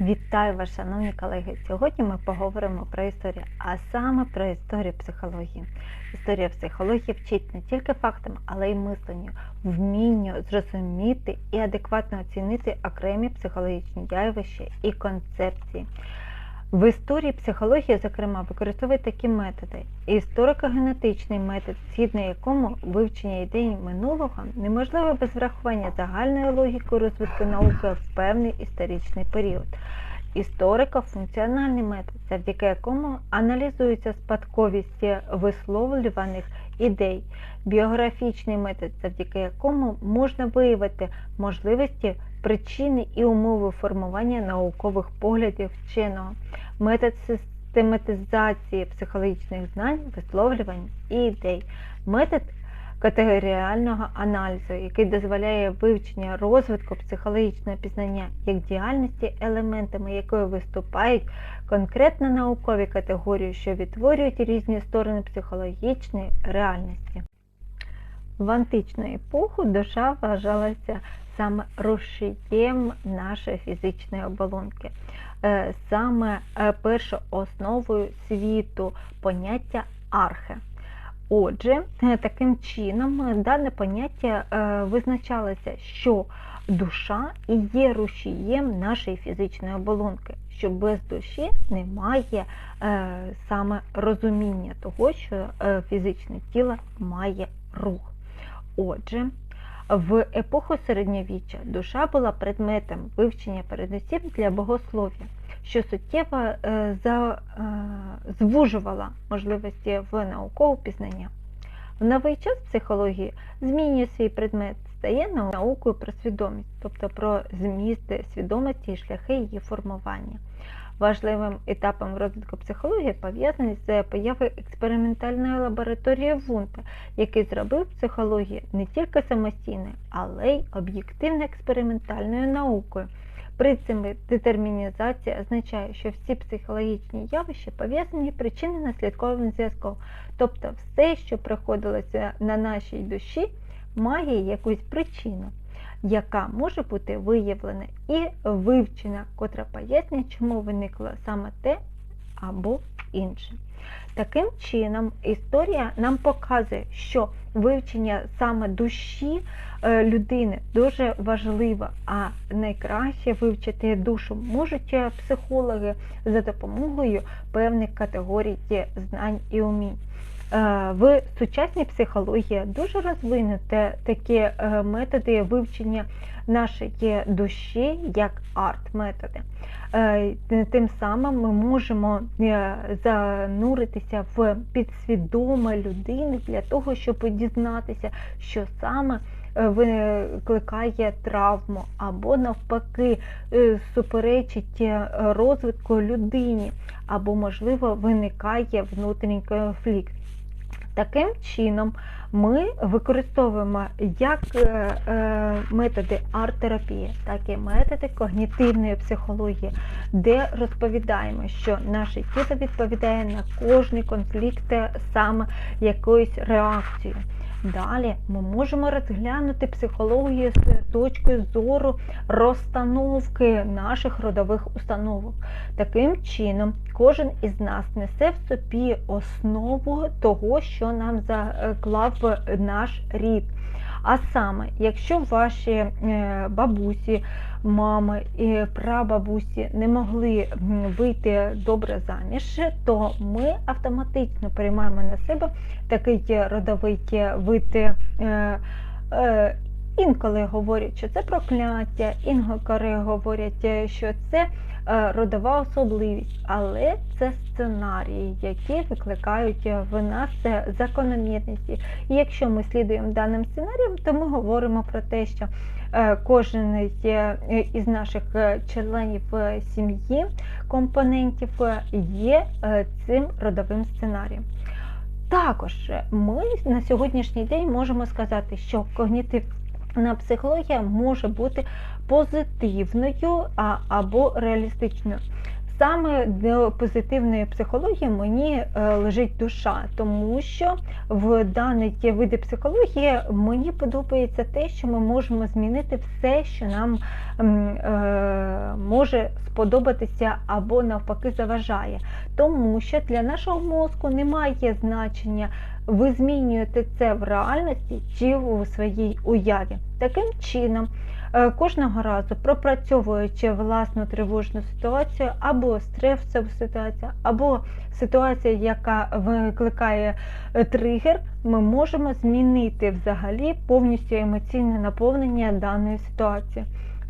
Вітаю вас, шановні колеги! Сьогодні ми поговоримо про історію, а саме про історію психології. Історія психології вчить не тільки фактам, але й мисленню, вмінню зрозуміти і адекватно оцінити окремі психологічні явища і концепції. В історії психології, зокрема, використовують такі методи: історико-генетичний метод, згідно якому вивчення ідей минулого неможливе без врахування загальної логіки розвитку науки в певний історичний період. Історико-функціональний метод, завдяки якому аналізується спадковість висловлюваних ідей, біографічний метод, завдяки якому можна виявити можливості, причини і умови формування наукових поглядів вченого, метод систематизації психологічних знань, висловлювань і ідей, метод категоріального аналізу, який дозволяє вивчення розвитку психологічного пізнання як діяльності, елементами якої виступають конкретно наукові категорії, що відтворюють різні сторони психологічної реальності. В античну епоху душа вважалася саме рушієм нашої фізичної оболонки, е, саме е, першою світу поняття архе. Отже, е, таким чином дане поняття визначалося, що душа і є рушієм нашої фізичної оболонки, що без душі немає саме розуміння того, що фізичне тіло має рух. Отже, в епоху середньовіччя душа була предметом вивчення передусім для богослов'я, що суттєво е, е, звужувала можливості в наукового пізнання. В новий час психології змінює свій предмет, стає наукою про свідомість, тобто про зміст свідомості і шляхи її формування. Важливим етапом розвитку психології пов'язаний з появою експериментальної лабораторії Вунта, який зробив психологію не тільки самостійною, але й об'єктивно експериментальною наукою. Принцип детермінізації означає, що всі психологічні явища пов'язані причинно-наслідковим зв'язком, тобто все, що приходилося на нашій душі, має якусь причину яка може бути виявлена і вивчена, котра пояснює, чому виникло саме те або інше. Таким чином, історія нам показує, що вивчення саме душі е, людини дуже важливо, а найкраще вивчити душу можуть психологи за допомогою певних категорій знань і умінь. Е, в сучасній психології дуже розвинуті такі е, методи вивчення нашої душі як арт-методи. Е, тим самим ми можемо зануритися в підсвідоме людини для того, щоб дізнатися, що саме викликає травму, або навпаки суперечить розвитку людині, або, можливо, виникає внутрішній конфлікт. Таким чином, ми використовуємо як е, е, методи арт-терапії, так і методи когнітивної психології, де розповідаємо, що наше тіло відповідає на кожний конфлікт саме якоюсь реакцією. Далі ми можемо розглянути психологію з точки зору розстановки наших родових установок. Таким чином, кожен із нас несе в собі основу того, що нам заклав наш рід. А саме, якщо ваші е, бабусі, мами і прабабусі не могли вийти добре заміж, то ми автоматично приймаємо на себе такий родовий вид. Е, е, інколи говорять, що це прокляття, інколи говорять, що це родова особливість, але це сценарії, які викликають в нас закономірності. І якщо ми слідуємо даним сценаріям, то ми говоримо про те, що е, кожен із наших членів сім'ї, компонентів є е, цим родовим сценарієм. Також ми на сьогоднішній день можемо сказати, що когнітивна психологія може бути позитивною або реалістичною. Саме до позитивної психології мені е, лежить душа, тому що в даній ті види психології мені подобається те, що ми можемо змінити все, що нам е, може сподобатися або навпаки заважає. Тому що для нашого мозку немає значення, ви змінюєте це в реальності чи у своїй уяві. Таким чином. Е, Кожного разу пропрацьовуючи власну тривожну ситуацію або стресову ситуацію, або ситуацію, яка викликає е, тригер, ми можемо змінити взагалі повністю емоційне наповнення даної ситуації.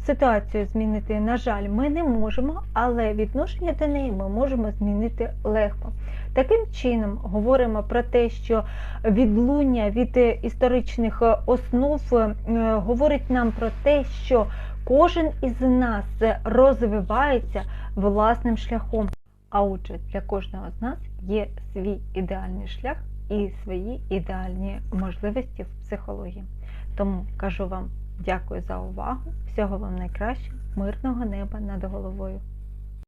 Ситуацію змінити, на жаль, ми не можемо, але відношення до неї ми можемо змінити легко. Таким чином, говоримо про те, що відлуння від е, історичних е, основ е, говорить нам про те, що кожен із нас розвивається власним шляхом. А отже, для кожного з нас є свій ідеальний шлях і свої ідеальні можливості в психології. Тому кажу вам дякую за увагу, всього вам найкращого, мирного неба над головою.